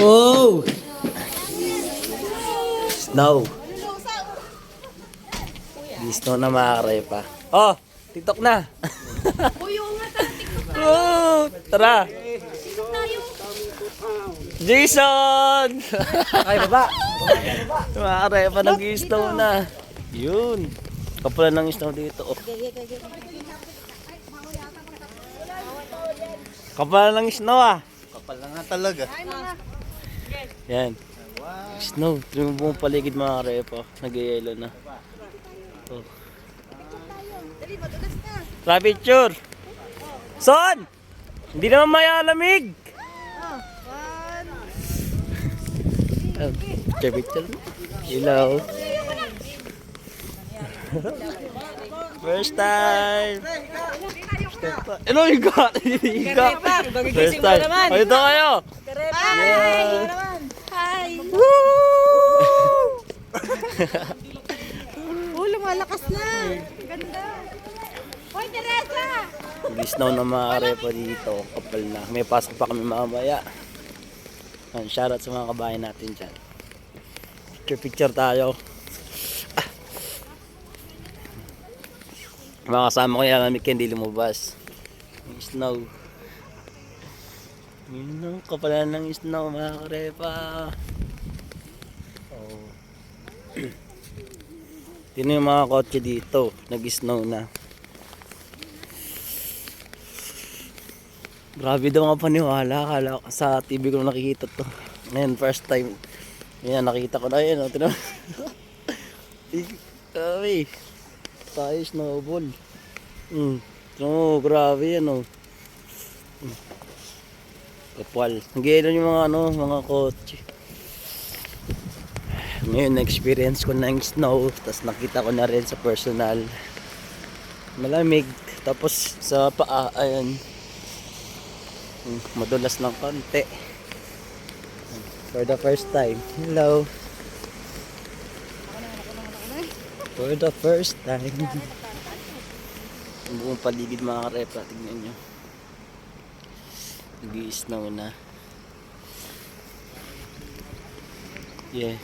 Oh! Snow. Di snow na mga karepa. Oh! TikTok na! Uy, oo nga, tara, TikTok tayo. oh, tara! TikTok tayo. Jason! Ay, baba! mga karepa, nag-snow na. Yun. Kapala ng snow dito. Oh. Kapala ng snow ah. Kapal na nga talaga. Yan. Snow. Mo buong paligid mga karepa. Nag-yelo na. Oh. Try picture. Son! Hindi naman mayalamig. Oh, one. Uh, try picture. Hello. First time. Ano yung got? Yung got. First time. Oh, ito kayo. Hi! Hi! Oh, lumalakas na. Ganda. Hoy, Teresa! Nag-snow na mga karepa dito. Kapal na. May pasok pa kami mamaya. Yan, shoutout sa mga kabayan natin dyan. Picture picture tayo. Ah. Mga kasama ko yan, may hindi lumabas. Snow. Yun ang kapalan ng snow mga karepa. Oh. Tino yung mga kotse dito. Nag-snow na. Grabe daw nga paniwala. Akala ko sa TV ko nakikita to. Ngayon, first time. Yan, nakita ko na yun. Oh. Tinan mo. Grabe. Tayo snowball. Hmm. Mo, grabe yan. Hmm. Kapal. Nag-iilan yung mga ano, mga kotse. Ngayon, na-experience ko na yung snow. Tapos nakita ko na rin sa personal. Malamig. Tapos sa paa, ayan. Hmm, madulas ng konti. For the first time. Hello. For the first time. Ang buong paligid mga karepa. Tignan nyo. Nag-i-snow na. Yeah.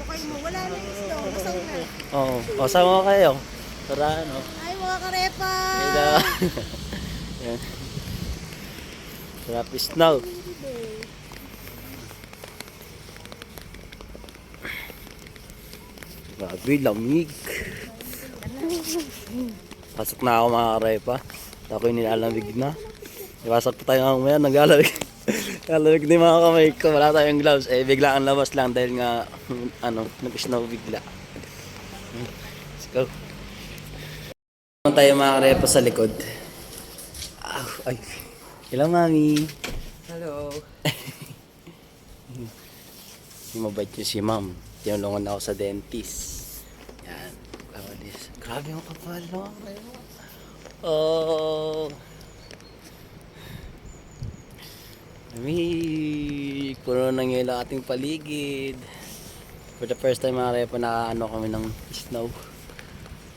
Bukay mo, wala na yung snow. Masaw na. Oo. O, sama kayo. Para ano. Ay, mga karepa! Hello. Yan. Sarap snow. Grabe, lamig. Pasok na ako mga karepa. Ako yung nilalamig na. Iwasok pa tayo mamaya, naglalamig. Naglalamig din mga kamay ko. Wala tayong gloves. Eh, bigla ang labas lang dahil nga, ano, nag-snow bigla. Let's go. Ano tayo mga karepa sa likod? Ay. Hello, mami. Hello. Yung mabait niyo si ma'am. Tinulungan ako sa dentist. Grabe ang kapal, no? Oh. Ng yelo ang ating paligid. For the first time, mga repa, nakaano kami ng snow.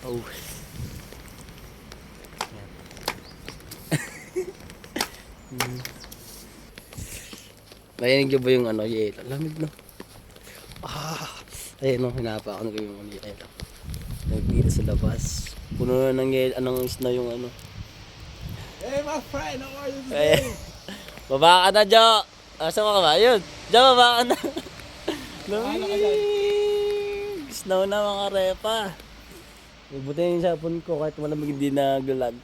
Oh. Narinig niyo ba yung ano, yelo? Lamig, no? Ah, ayun no, hinapa ako ng yung ano, yelo. Nagdito sa labas. Puno na ng anong snow yung ano. Hey, my friend, how are you Eh, baba ka na, Jo! Asa ka ba? Yun! Jo, baba ka na! Lamig! Snow na mga repa. Buti yung sapon ko kahit malamig hindi naglalag.